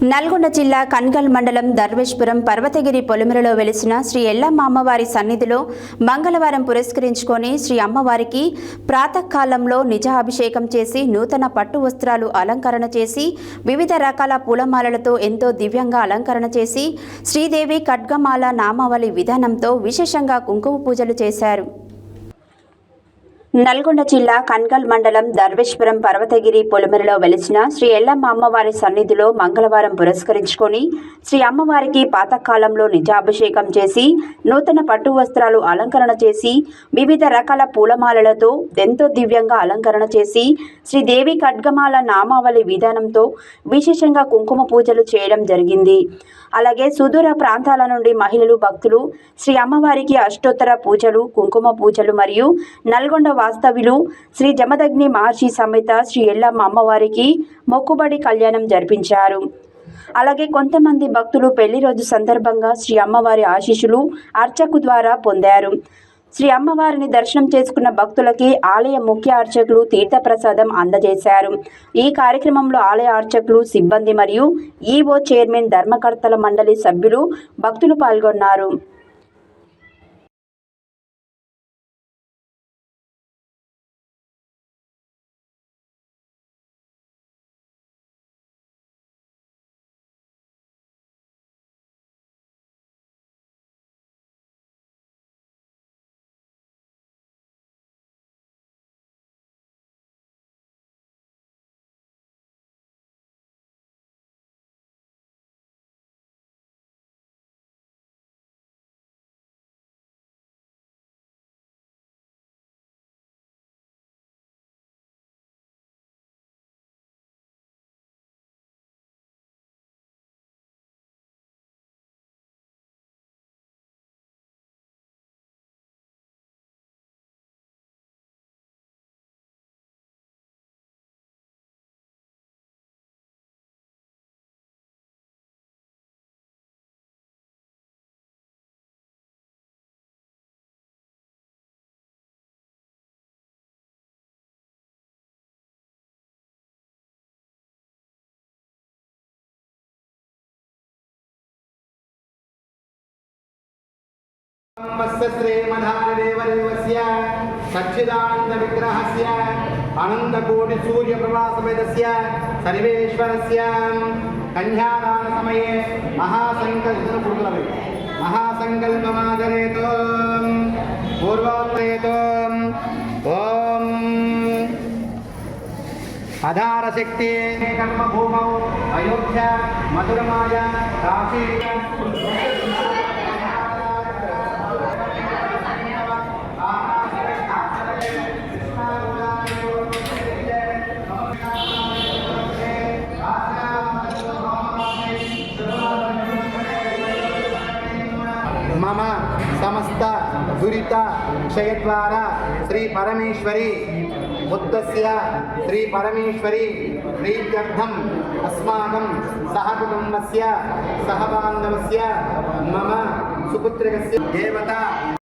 నల్గొండ జిల్లా కన్గల్ మండలం దర్వేష్పురం పర్వతగిరి పొలిమరలో వెలిసిన శ్రీ ఎల్లమ్మ అమ్మవారి సన్నిధిలో మంగళవారం పురస్కరించుకొని శ్రీ అమ్మవారికి ప్రాతకాలంలో నిజాభిషేకం చేసి నూతన పట్టు వస్త్రాలు అలంకరణ చేసి వివిధ రకాల పూలమాలలతో ఎంతో దివ్యంగా అలంకరణ చేసి శ్రీదేవి ఖడ్గమాల నామావళి విధానంతో విశేషంగా కుంకుమ పూజలు చేశారు. నల్గొండ జిల్లా కన్గల్ మండలం దర్వేశ్వరం పర్వతగిరి పొలిమెరలో వెలిసిన శ్రీ ఎల్లమ్మ అమ్మవారి సన్నిధిలో మంగళవారం పురస్కరించుకొని శ్రీ అమ్మవారికి పాతకాలంలో నిజాభిషేకం చేసి నూతన పట్టు వస్త్రాలు అలంకరణ చేసి వివిధ రకాల పూలమాలలతో ఎంతో దివ్యంగా అలంకరణ చేసి శ్రీదేవి ఖడ్గమాల నామావళి విధానంతో విశేషంగా కుంకుమ పూజలు చేయడం జరిగింది. అలాగే సుదూర ప్రాంతాల నుండి మహిళలు భక్తులు శ్రీ అమ్మవారికి అష్టోత్తర పూజలు కుంకుమ పూజలు మరియు నల్గొండ వాస్తవ్యులు శ్రీ జమదగ్ని మహర్షి సమేత శ్రీ ఎల్లమ్మ అమ్మవారికి మొక్కుబడి కళ్యాణం జరిపించారు. అలాగే కొంతమంది భక్తులు పెళ్ళి రోజు సందర్భంగా శ్రీ అమ్మవారి ఆశీస్సులు అర్చకు ద్వారా పొందారు. శ్రీ అమ్మవారిని దర్శనం చేసుకున్న భక్తులకి ఆలయ ముఖ్య అర్చకులు తీర్థప్రసాదం అందజేశారు. ఈ కార్యక్రమంలో ఆలయ అర్చకులు సిబ్బంది మరియు ఈఓ చైర్మన్ ధర్మకర్తల మండలి సభ్యులు భక్తులు పాల్గొన్నారు. ब्रह्मस्य श्रीमधानदेवदेवस्य सच्चिदानन्दविग्रहस्य अनन्तकोटिसूर्यप्रभासमेतस्य सर्वेश्वरस्य कन्यादानसमये महासङ्कल्पकुर्ववे महासङ्कल्पमाचरेतो पूर्वोत्रेतो ॐ अधारशक्ति कर्मभूमौ अयोध्या मधुरमाय काशी మమ సమస్త దురిత క్షయద్వార శ్రీ పరమేశ్వరి బుద్ధస్య శ్రీ పరమేశ్వరి ప్రీత్యర్థం. అస్మాకం సహ కుటుంబస్య సహ సహబాంధవస్య మమ సుపుత్రికస్య. దేవత